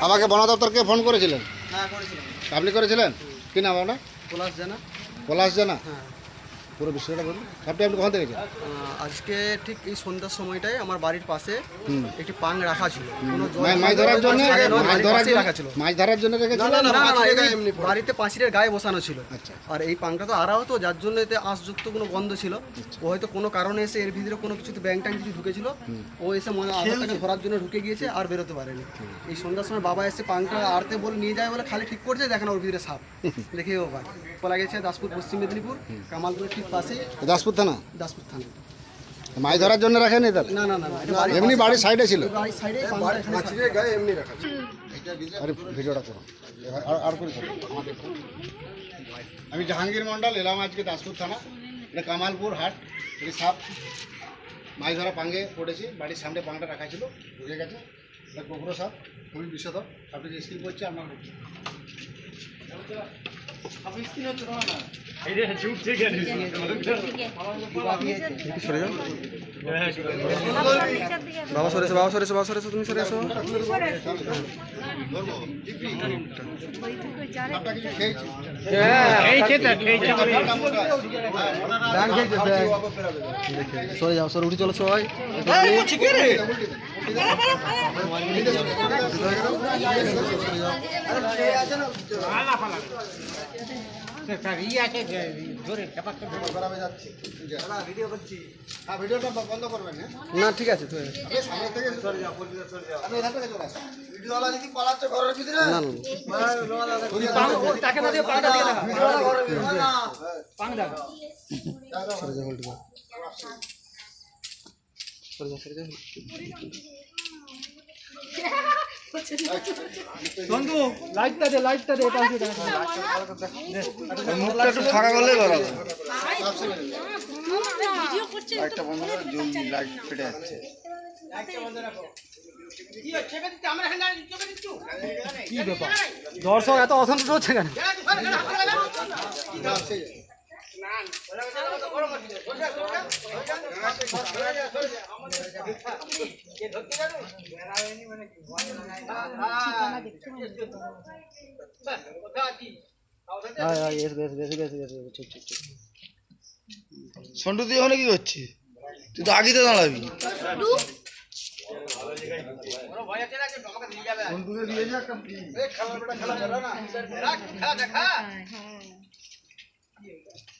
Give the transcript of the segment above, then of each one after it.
আমাকে বন দপ্তরকে ফোন করেছিলেন? হ্যাঁ আপনি করেছিলেন? কি নাম আপনার? পলাশ জানা। পলাশ জানা? হ্যাঁ। পুরো বিষয়টা বলুন আপনি আপনি কখন থেকে গেছেন আজকে ঠিক এই সন্ধ্যার সময়টায় আমার বাড়ির পাশে একটি পাং রাখা ছিল। মাছ ধরার জন্য মাছ ধরার জন্য রাখা ছিল। মাছ ধরার জন্য রেখেছিল না, না, না, না, এমনি বাড়িতে পাঁচিলের গায়ে বসানো ছিল। আচ্ছা। আর এই পাংটা তো আড়া হতো যার জন্য এতে আঁশযুক্ত কোনো গন্ধ ছিল। ও হয়তো কোনো কারণে এসে এর ভিতরে কোনো কিছুতে ব্যাং ট্যাং কিছু ঢুকেছিল। ও এসে মনে আধারটাকে ধরার জন্য ঢুকে গিয়েছে আর বেরোতে পারেনি। এই সন্ধ্যার সময় বাবা এসে পাংটা আড়তে বলে নিয়ে যায় বলে খালি ঠিক করছে দেখেন ওর ভিতরে সাপ। দেখে ও ভাই বলা গেছে দাসপুর পশ্চিম মেদিনীপুর। কামালপুরের ঠিক পাশেই দাসপুর থানা? দাসপুর থানা। মাছ ধরার জন্য রাখেনি তাহলে? না না না এমনি বাড়ির সাইডে ছিল? বাড়ির সাইডে গায়ে এমনি রাখা ছিল। আরে ভিডিওটা করো। আর- আর করে করো। আমি জাহাঙ্গীর মন্ডল এলাম আজকে দাসপুর থানা। এটা কামালপুর হাট। এটি সাপ মাছ ধরা পাঙ্গে পড়েছি। বাড়ির সামনে পাংটা রাখা ছিল। ঢুকে গেছে? এটা গোবর সাপ খুবই বিষধর আপনি যে স্কিল করছে যাও বাবা সরেছো বাবা সরেছো বাবা সরেছো তুমি সরে যাও সরে উঠে চলো সবাই। ভিডিওটা বন্ধ করবেন না ঠিক আছে পালাচ্ছে উল্টে যাও সরে যাও সরে যাও মুখটা একটু ফাঁকা ভালো ভিডিও লাইটটা বন্ধ করে জলদি লাইট ফেটে যাচ্ছে। কি ব্যাপার? দর্শক এত অসন্তোষ হচ্ছে কেন? সন্টু তুই ওখানে কি করছিস? তুই তো আগিতে দাঁড়াবি। খোলা উঠছে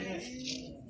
দেখছি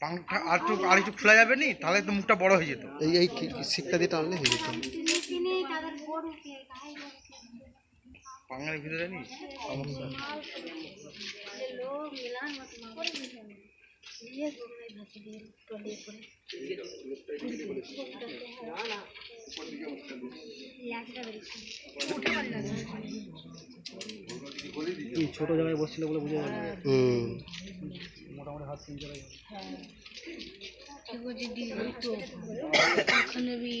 পাংটা আর একটু আর একটু খোলা যাবে নি তাহলে তো মুখটা বড় হয়ে যেত এই এই শিক্ষা দিয়ে টানলে হয়ে যেত। পাঙ্গার ভিতরে নি কি ছোট জায়গায় বসছিল বলে বুঝে হুম। ওখানে বি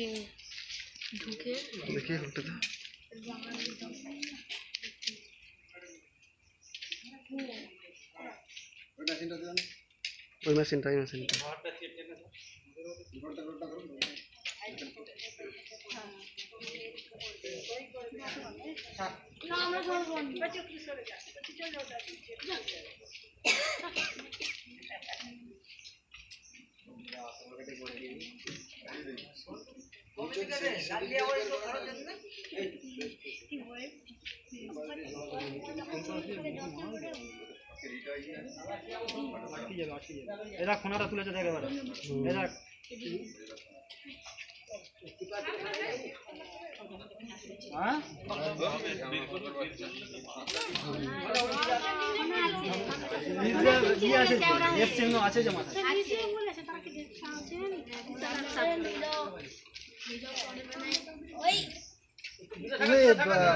ঢুকে দেখি ওটা তো। ওই মেশিনটা ওই মেশিনটা। এরা খোনাটা তুলেছে দেখে এবার এরা হ্যাঁ ইয়ে আছে যে মাথায় তুমি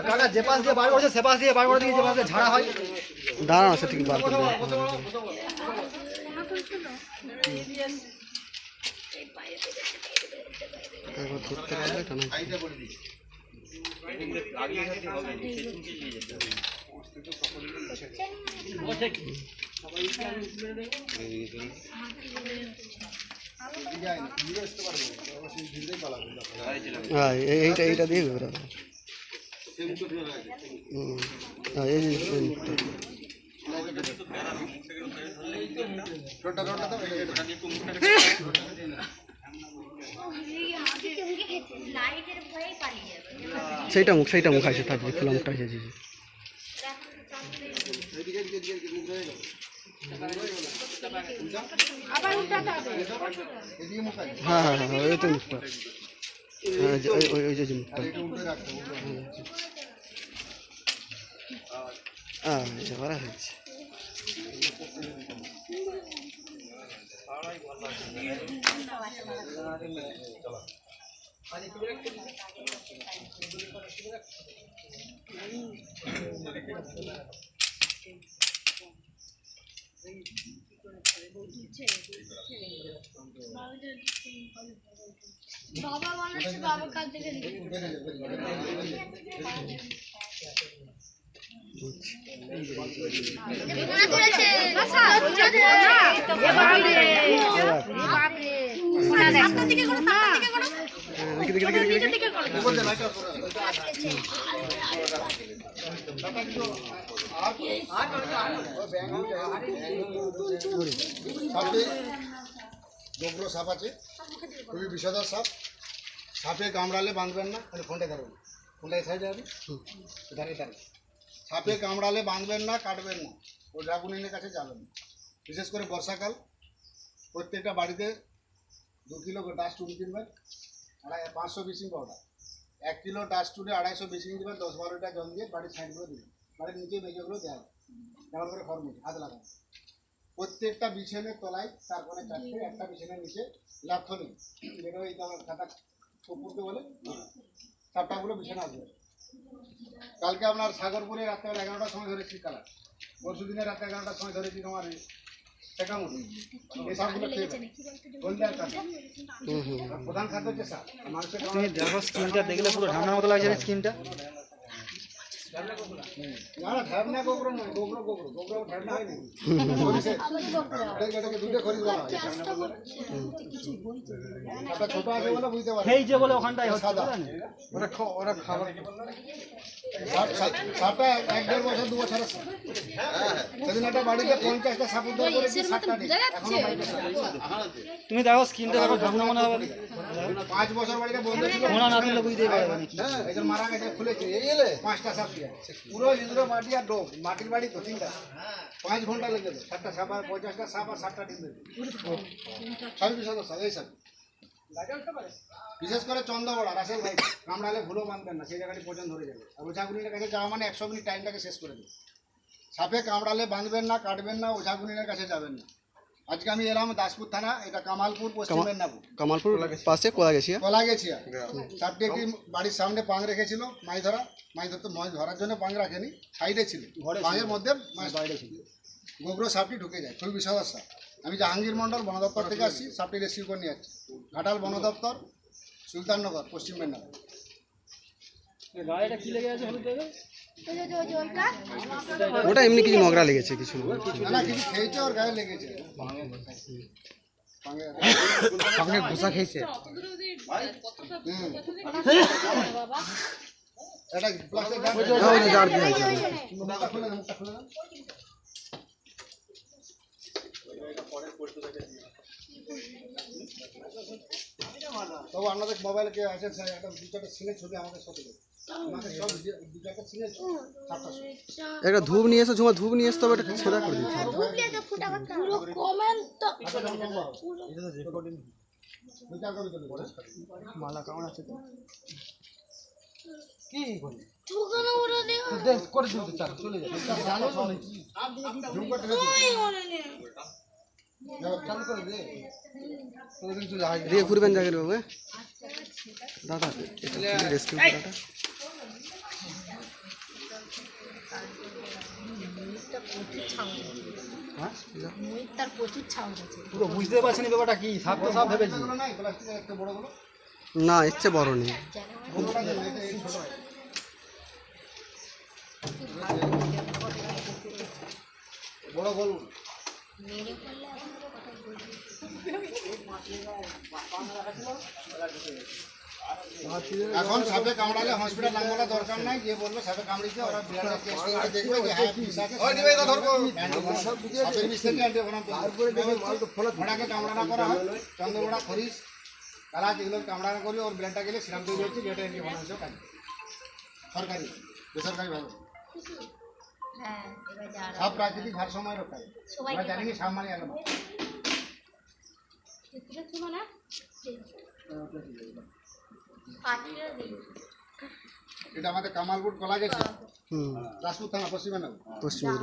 কাকা যে পাশ দিয়ে বার করছে সে পাশ দিয়ে বার করে দিয়ে যে পাশে ঝাড়া হয়। দাঁড়ানো সে ঠিক বার ধরতে পারলে করে দিই হ্যাঁ এইটা এইটা দিয়ে বেরোবে হ্যাঁ সেইটা মুখ সেইটা মুখ আছে, থাকবে খোলা মুখটা আছে, জি জি। এদিকে এদিকে এদিকে এদিকে মুখ ধরে গেল আবার উঠাতে হবে এদিকে মুখ আছে হ্যাঁ হ্যাঁ হ্যাঁ হ্যাঁ, ওই তো মুখটা হ্যাঁ যে- ওই ওই- ওই যে যে মুখটা এটা উল্টে রাখতে উল্টে রাখতে। হ্যাঁ এটা করা হয়েছে বাবা বানাচ্ছে বাবার কাছ থেকে দেখি দেখি দেখি দেখি দেখি সাপে গোবর সাপ আছে খুবই বিষধর সাপ সাপে কামড়ালে বাঁধবেন না মানে ফোনটা ধরুন ফোনটা এই সাইডে আছে এধারে এধারে সাপে কামড়ালে বাঁধবেন না কাটবেন না ও ড্রাগুনিনের কাছে যাবেন না। বিশেষ করে বর্ষাকাল প্রত্যেকটা বাড়িতে দু কিলো ডাস্টুন কিনবেন আড়াই পাঁচশো ব্লিচিং পাউডার এক কিলো ডাস্টুনে আড়াইশো ব্লিচিং দেবেন দশ বারোটা জল দিয়ে বাড়ির সাইডগুলো দেবেন বাড়ির নিচে মেজেগুলো দেওয়া যেমন করে ফর্মুল হাত লাগানো প্রত্যেকটা বিছানের তলায়, তারপরে চারটে, একটা বিছানের নিচে লাথনি যেটা ওই তোমার খাতা কুকুরকে বলে চারটাগুলো বিছানা আসবে। কালকে আপনার সাগরপুরে রাত্রে এগারোটার সময় ধরেছি কালার। পরশু দিনে রাত্রে এগারোটার সময় ধরেছি তোমার তুমি দেখো স্কিনটা দেখলে পুরো ঠান্ডার মতো লাগছে স্কিনটা? যে বলে ওখানটায় সাদা। ওরা ওরা খাবার। সাপ- সাপ- সাপটা এক- দেড় বছর দু সেদিন একটা বাড়িতে পঞ্চাশটা সাপ করেছি সাতটা নেই। এখনও বাড়িতে সাপ আছে। তুমি দেখো স্কিনটা দেখো ঢামনা মনে হবে। পাঁচ বছর বাড়িতে বন্ধ ছিল। না বুঝতেই পারবে এদের মারা গেছে খুলেছে। পাঁচটা সাপ পুরো ইঁদুরে মাটি আর ডোব মাটির বাড়ি তো পাঁচ ঘণ্টা লেগে যায়। সাতটা সাপ পঞ্চাশটা সাপ আর সাতটা ডিম দেবে সাপ। বিশেষ করে চন্দ্রবড়া, রাসেল ভাই, কামড়ালে ভুলো বাঁধবেন না, সেই জায়গাটি পর্যন্ত ধরে যাবে। আর ওঝাগুনির কাছে যাওয়া মানে একশো মিনিট টাইমটাকে শেষ করে দেবে। সাপে কামড়ালে বাঁধবেন না, কাটবেন না, ওঝাগুনির কাছে যাবেন না। আজকে আমি এলাম দাসপুর থানা এটা কামালপুর পশ্চিম মেদিনীপুর কামালপুর পাশে কোয়া গেছি কলা গেছি। সাপটি একটি বাড়ির সামনে পাং রেখেছিল মাছ ধরা। মাছ ধরতে মাছ ধরার জন্য পাং রাখেনি সাইডে ছিল। পাঙের মধ্যে মাছ বাইরে ছিল। গোবর সাপটি ঢুকে যায় খুবই বিষাদার সাপ আমি জাহাঙ্গীর মন্ডল বন দপ্তর থেকে আসছি সাপটি রেস্কিউ করে নিয়ে যাচ্ছি ঘাটাল বন দপ্তর সুলতাননগর পশ্চিম মেদিনীপুর। গাড়িটা কি লেগে আছে হলুদ ওটা এমনি কিছু নোংরা লেগেছে কিছু ঘুষা খেয়েছে এটা প্লাস্টিক তবু আপনাদের মোবাইলে কে আছে স্যার একটা দু চারটা সিনের ছবি আমাদের সাথে সব দু চারটা সিনের একটা ধূপ নিয়ে এসে ঝুমা ধূপ নিয়ে এসে তবে এটা ছেদা করে দিচ্ছে পুরো কমেন্ট তো বিচার করে চলে যাবে। মালা কেমন আছে তো? ঠুকানো ওরা দেও করে দিতে চলে যাবে ঝুম করে ঢেলে দিয়ে ঘুরবেন জায়গায় বাবু হ্যাঁ? দাদা এটা রেস্কিউ হ্যাঁ মুই তার প্রচুর ছাউন আছে পুরো বুঝতে পারছেন ব্যাপারটা কি? সাপ তো সাপ ভেবেছি। এগুলো নাই প্লাস্টিকের একটা বড় বড় না ইচ্ছে বড় নেই। বড় বলুন এখন সাপে কামড়ালে হসপিটাল নামানোর দরকার নাই যে বলবে সাপে কামড়িছে ওরা ব্লাডের টেস্ট করে দেখবে যে হ্যাঁ বিষাকে সাপের বিষ থেকে অ্যান্টিভেনম ঘোড়াকে কামড়ানো করা হয়। চন্দ্রগোড়া খরিস কালাজ এগুলো কামড়ানো করলে ওর ব্লাডটা গেলে সিরাম তৈরি হচ্ছে যেটা অ্যান্টিভেনম হিসেবে কাজ সরকারি বেসরকারি ভাবে। হ্যাঁ সাপ প্রাকৃতিক ভারসময় রক্ষা আমরা জানি না সাপ মানে আলাদা এটা না? এটা আমাদের কামালপুর কলা গেছে। হুম। দাসপুর থানা পশ্চিমে নেব পশ্চিম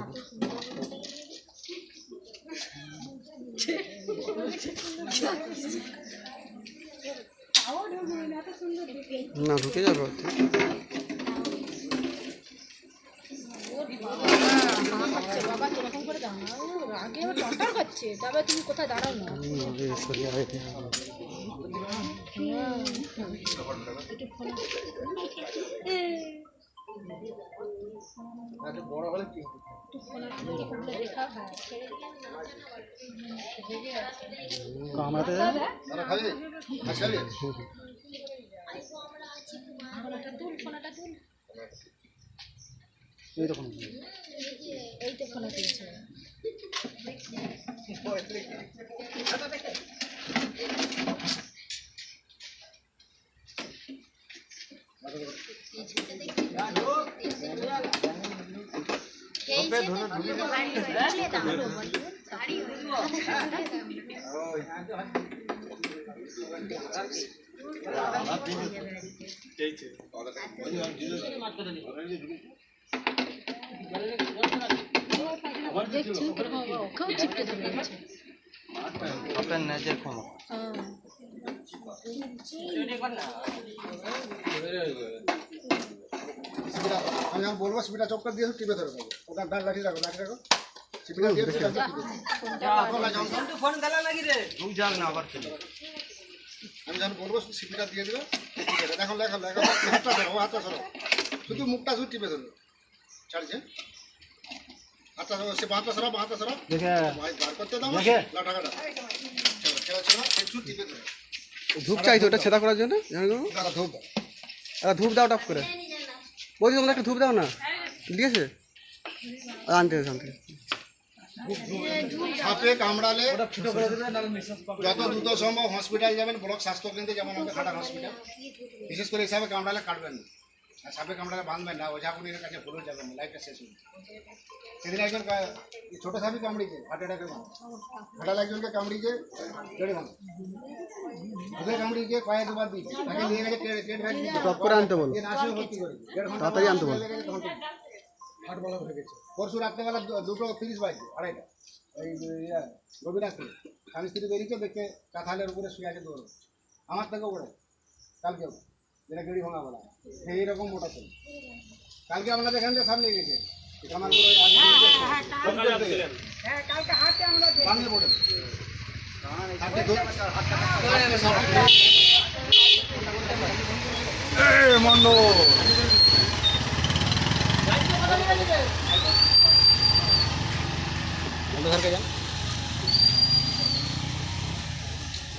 না ঢুকে যাবে ওতে। বাবা কীরকম করে দাঁড়াও আগে আবার টন্টার খাচ্ছে তবে তুমি কোথায় দাঁড়াও না কামড়াতে ফোনাটা তুল ফোনাটা তুল। এইরকম এই তো ফোনা তুলছে দেখছ ওকেও চিপকে ধরে আছে আপনার ন্যাচের ক্ষমা আমি যখন বলব সিপিটা চক্কর দিয়ে টিপে ধরে দেবো ওটা ডাল লাঠি রাখো লাঠি রাখো। সিপিটা দিয়ে টিপে ধরে। এখন না যখন আমি যখন বলব সিপিটা দিয়ে দেবে দেখো লেখো লেখো হাতটা ধরো হাতটা ধরো। শুধু মুখটা শুধু টিপে ধরবে ছাড়ছে হাতটা ধরো সে বাঁধটা সরাও বাঁধটা সরাও দেখে ভাই বার করতে দাও দেখে। লাটাকাটা চলো খেলা চলো একটু টিপে ধরো ধূপ চাইতো ওটা ছেদা করার জন্য জানো বাবু? দাঁড়া ধূপ দাও একটা ধূপ দাও টপ করে বলছি তোমরা একটা ধূপ দাও না ঠিক আছে আনতে হবে, আনতে হবে। সাপে কামড়ালে যত দ্রুত সম্ভব হসপিটাল যাবেন ব্লক স্বাস্থ্য কেন্দ্রে যেমন আমাদের খাটার হসপিটাল বিশেষ করে হিসাবে কামড়ালে কাটবেন না আর সাপে কামড়ালে বাঁধবেন না ওঝাকুনির কাছে ভুলে যাবেন লাইফটা শেষ সেদিন একজন ছোট সাপই কামড়িয়েছে হার্ট একজনকে কামড়িয়েছে কয়েক দুবার দিয়েছে। তাকে নিয়ে গেছে দিয়েছে টপ করে আনতে বলো। তাড়াতাড়ি আনতে বলো। হয়ে গেছে। পরশু রাত্রেবেলা দুটো তিরিশ বাজছে আড়াইটা। এই ইয়া, রবিরাত্রে স্বামী স্ত্রী বেরিয়েছে দেখে কাঁথালের উপরে শুয়ে আছে দৌড়। আমার থেকেও বড় কালকেও যেটা গেড়ি ভাঙা বলা। হয়। এইরকম মোটা ছিল কালকে আপনাদের এখান থেকে সামনে গেছে।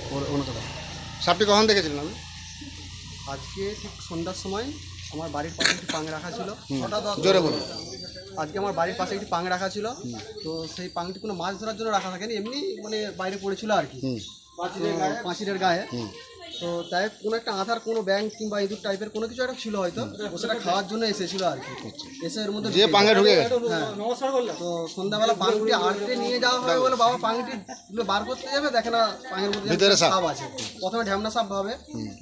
ওর অন্য কথা সাপটি কখন দেখেছিলেন আপনি? আজকে ঠিক সন্ধ্যার সময় আমার বাড়ির পাশে একটি পাং রাখা ছিল। জোরে বলুন। আজকে আমার বাড়ির পাশে একটি পাং রাখা ছিল। তো সেই পাংটি কোনো মাছ ধরার জন্য রাখা থাকেনি এমনি মানে বাইরে পড়েছিল আর কি। পাঁচিলের গায়ে তো তাই কোনো একটা আধার কোনো ব্যাংক কিংবা ইঁদুর টাইপের কোনো কিছু একটা ছিল হয়তো ও সেটা খাওয়ার জন্য এসেছিল আর কি। এসে এর মধ্যে যে ঢুকে গেছে। হ্যাঁ। তো সন্ধ্যাবেলা পাংটি আড়তে নিয়ে যাওয়া হয় বলে বাবা পাংটি বার করতে যাবে দেখে না পাঙের মধ্যে সাপ। আছে। প্রথমে ঢ্যামনা সাপ ভাবে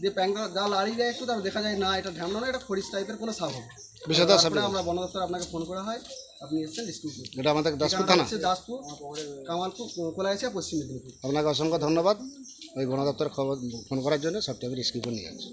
দিয়ে প্যাংটা যা লাড়িয়ে দেয় একটু তারপর দেখা যায় না এটা ঢ্যামনা না এটা খরিশ টাইপের কোনো সাপ হবে। আমরা বন দপ্তর আপনাকে ফোন করা হয় আপনি এসেছেন রেস্কিউ এটা আমাদের দাসপুর থানা। দাসপুর কামালপুর কোলাইছে পশ্চিম মেদিনীপুর। আপনাকে অসংখ্য ধন্যবাদ। ওই বন খবর ফোন করার জন্য সবটা আমি রিস্কিউ নিয়ে যাচ্ছি।